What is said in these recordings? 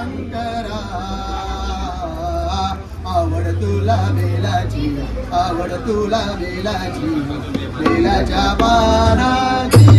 शंकरा. आवड तुला बेलाची आवड तुला बेलाची बेलाच्या पानाची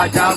राजा